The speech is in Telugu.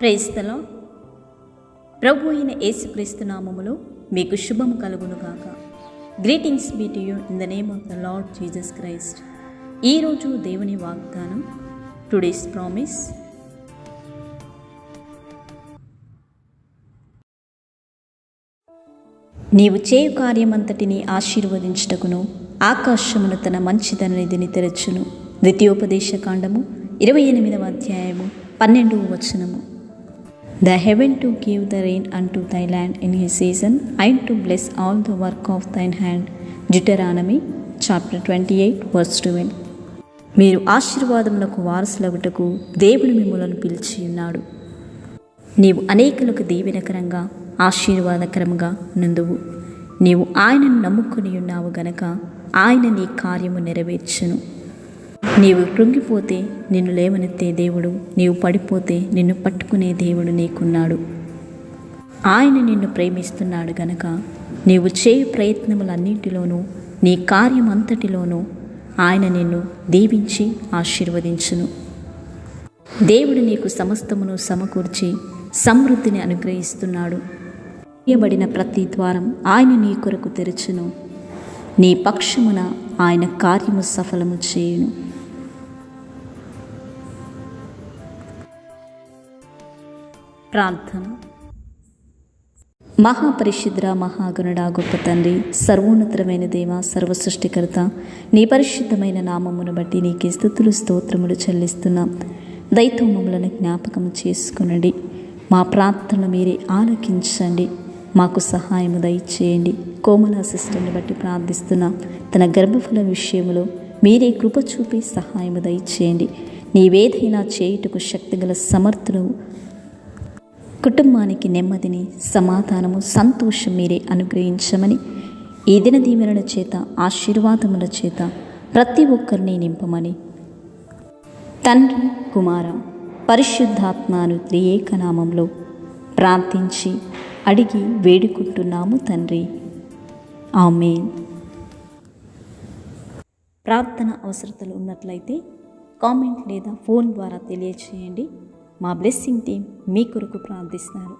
ప్రేస్తలో ప్రభు అయిన యేసుక్రీస్తు నామములో మీకు శుభము కలుగునుగాక. Greetings be to you in the name of the Lord Jesus Christ. ఈరోజు దేవుని వాగ్దానం టుడేస్ ప్రామిస్. నీవు చేయు కార్యమంతటిని ఆశీర్వదించుటకును ఆకాశమును తన మంచిదనిధిని తెరచును. ద్వితీయోపదేశ కాండము ఇరవై ఎనిమిదవ అధ్యాయము పన్నెండవ వచనము. The heaven to give the rain unto thy land in his season and to bless all the work of thine hand Deuteronomy chapter twenty eight verse twelve మీరు ఆశీర్వాదములకు వారసులగుటకు దేవుడు మిమ్మలను పిలిచి ఉన్నాడు. నీవు అనేకులకు దీవెనకరంగా ఆశీర్వాదకరంగా నుందువు నీవు ఆయనను నమ్ముకొని ఉన్నావు గనక ఆయన నీ కార్యము నెరవేర్చును. నీవు కృంగిపోతే నిన్ను లేవనెత్తే దేవుడు నీవు పడిపోతే నిన్ను పట్టుకునే దేవుడు నీకున్నాడు. ఆయన నిన్ను ప్రేమిస్తున్నాడు గనక నీవు చేయు ప్రయత్నములన్నింటిలోనూ నీ కార్యమంతటిలోనూ ఆయన నిన్ను దీవించి ఆశీర్వదించును. దేవుడు నీకు సమస్తమును సమకూర్చి సమృద్ధిని అనుగ్రహిస్తున్నాడు. తీయబడిన ప్రతి ద్వారం ఆయన నీ కొరకు తెరచును. నీ పక్షమున ఆయన కార్యము సఫలము చేయును. ప్రార్థన. మహాపరిశుద్ర మహాగణుడా గొప్ప తండ్రి సర్వోన్నతమైన దేవ సర్వ సృష్టికర్త నీ పరిశుద్ధమైన నామమును బట్టి నీకే స్థుతులు స్తోత్రములు చెల్లిస్తున్నాం. దైతో మమ్మలను జ్ఞాపకం చేసుకునండి. మా ప్రార్థనలు మీరే ఆలకించండి. మాకు సహాయము దయచేయండి. కోమల సిస్టర్ని బట్టి ప్రార్థిస్తున్నాం. తన గర్భఫల విషయంలో మీరే కృప చూపి సహాయము దయచేయండి. నీవేదైనా చేయుటకు శక్తిగల సమర్థులు కుటుంబానికి నెమ్మదిని సమాధానము సంతోషం మీరే అనుగ్రహించమని ఈ దిన దీవెనల చేత ఆశీర్వాదముల చేత ప్రతి ఒక్కరిని నింపమని. తండ్రి కుమార పరిశుద్ధాత్మాను త్రియేకనామంలో ప్రార్థించి అడిగి వేడుకుంటున్నాము తండ్రి. ఆమె ప్రార్థన అవసరతలు ఉన్నట్లయితే కామెంట్ లేదా ఫోన్ ద్వారా తెలియచేయండి. మా బ్లెస్సింగ్ టీం మీ కొరకు ప్రార్థిస్తారు